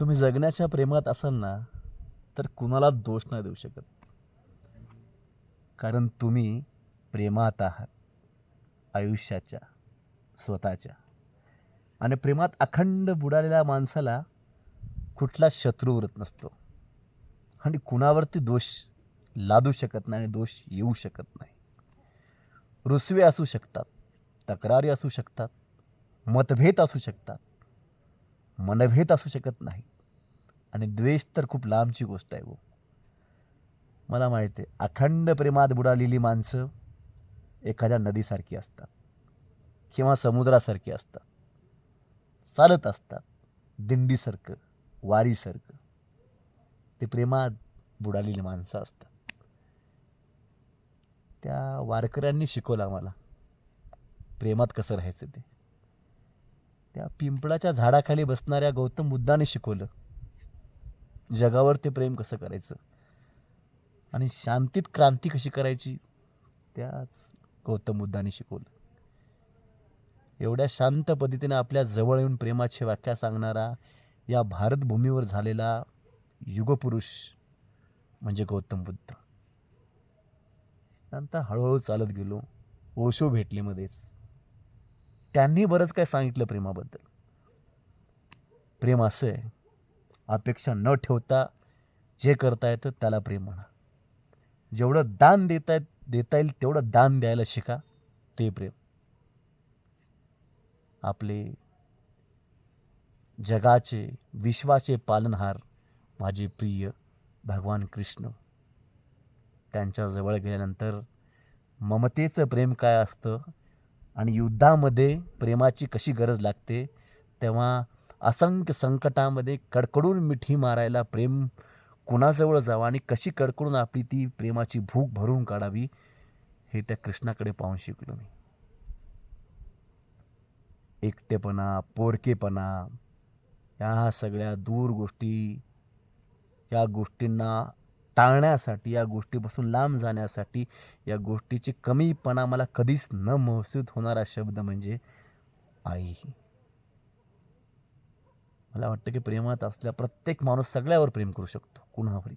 तुम्ही जगण्याच्या प्रेमात असाल ना तर कुणाला दोष नाही देऊ शकत. कारण तुम्ही प्रेमात आहात आयुष्याच्या स्वतःच्या. आणि प्रेमात अखंड बुडालेल्या माणसाला कुठला शत्रू उरत नसतो. आणि कुणावरती दोष लादू शकत नाही आणि दोष येऊ शकत नाही. रुसवे असू शकतात तक्रारी असू शकतात मतभेद असू शकतात मनभेद असू शकत नाही आणि द्वेष तर खूप लांबची गोष्ट आहे हो. मला माहिती आहे अखंड प्रेमात बुडालेली माणसं एखाद्या नदीसारखी असतात किंवा समुद्रासारखी असतात. चालत असतात दिंडीसारखं वारीसारखं. ते प्रेमात बुडालेली माणसं असतात. त्या वारकऱ्यांनी शिकवलं आम्हाला प्रेमात कसं राहायचं ते. त्या पिंपळाच्या झाडाखाली बसणाऱ्या गौतम बुद्धाने शिकवलं. जगावर ते प्रेम कसं करायचं? आणि शांतीत क्रांती कशी करायची? त्याच गौतम बुद्धाने शिकवलं. एवढ्या शांत पद्धतीने आपल्या जवळ येऊन प्रेमाची व्याख्या सांगणारा या भारतभूमीवर झालेला युगपुरुष म्हणजे गौतम बुद्ध. नंतर हळूहळू चालत गेलो. ओशो भेटले मध्येच त्यांनी बरंच काय सांगितलं प्रेमाबद्दल. प्रेम असं आहे. अपेक्षा न ठेवता जे करता येतं त्याला प्रेम म्हणा. जेवढं दान देता देता येईल तेवढं दान द्यायला शिका ते प्रेम. आपले जगाचे विश्वाचे पालनहार माझे प्रिय भगवान कृष्ण त्यांच्याजवळ गेल्यानंतर ममतेचं प्रेम काय असतं? आणि युद्धामध्ये प्रेमाची कशी गरज लागते तेव्हा असंख्य संकटामध्ये कडकडून मिठी मारायला प्रेम कुणाजवळ जावं आणि कशी कडकडून आपली ती प्रेमाची भूक भरून काढावी हे त्या कृष्णाकडे पाहून शिकलो मी. एकटेपणा पोरकेपणा या सगळ्या दूर गोष्टी या गोष्टींना टाळण्यासाठी या गोष्टीपासून लांब जाण्यासाठी या गोष्टीची कमीपणा मला कधीच न महसूस होणारा शब्द म्हणजे आई. मला वाटतं की प्रेमात असल्या प्रत्येक माणूस सगळ्यावर प्रेम करू शकतो कुणावरही.